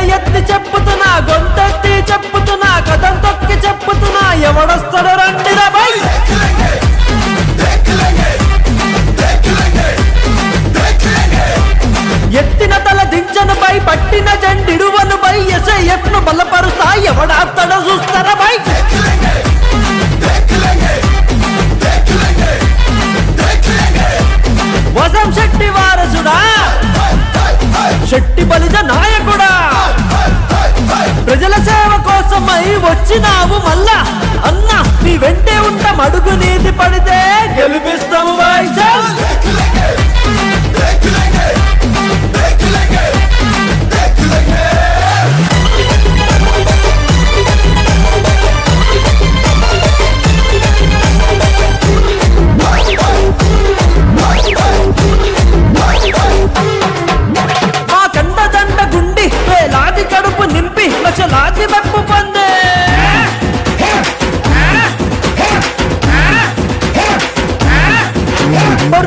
గుండె ఎత్తి చెప్పుతున్నా గొంతెత్తి చెప్పుతున్నా కథం తొక్కి చెప్పుతున్నా ఎవడొస్తాడు రండి రై ఎత్తిన తల దించను పై పట్టిన జెండిడువను పై ఎస్ఐఎఫ్ను బలపరుస్తా ఎవడాస్తాడో చూస్తారా బై వసం శెట్టి వారసుడా. శెట్టి వచ్చినావు మళ్ళా. అన్నా నీ వెంటే ఉంటాం అడుగు నీతి పడితే గెలిపిస్తా.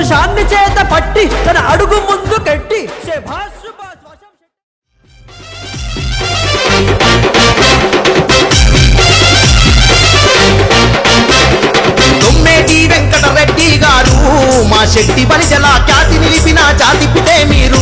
పురుషాన్ని చేత పట్టి తన అడుగు ముందు కట్టి వెంకటరెడ్డి గారు మా శక్తి బలిజల ఖ్యాతి నిలిపిన జాతి పితే మీరు.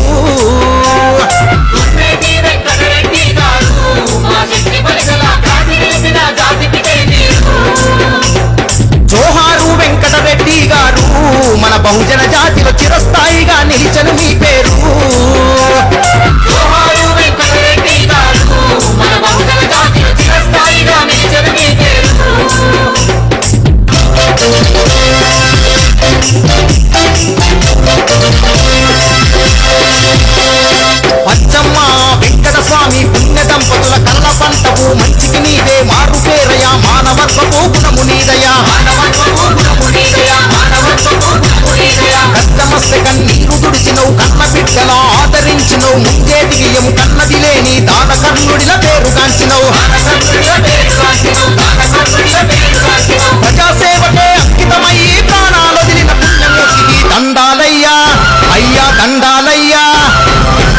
అయ్యా దండాలయ్యా.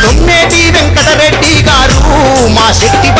తొమ్మేటి వెంకటరెడ్డి గారు మా శక్తి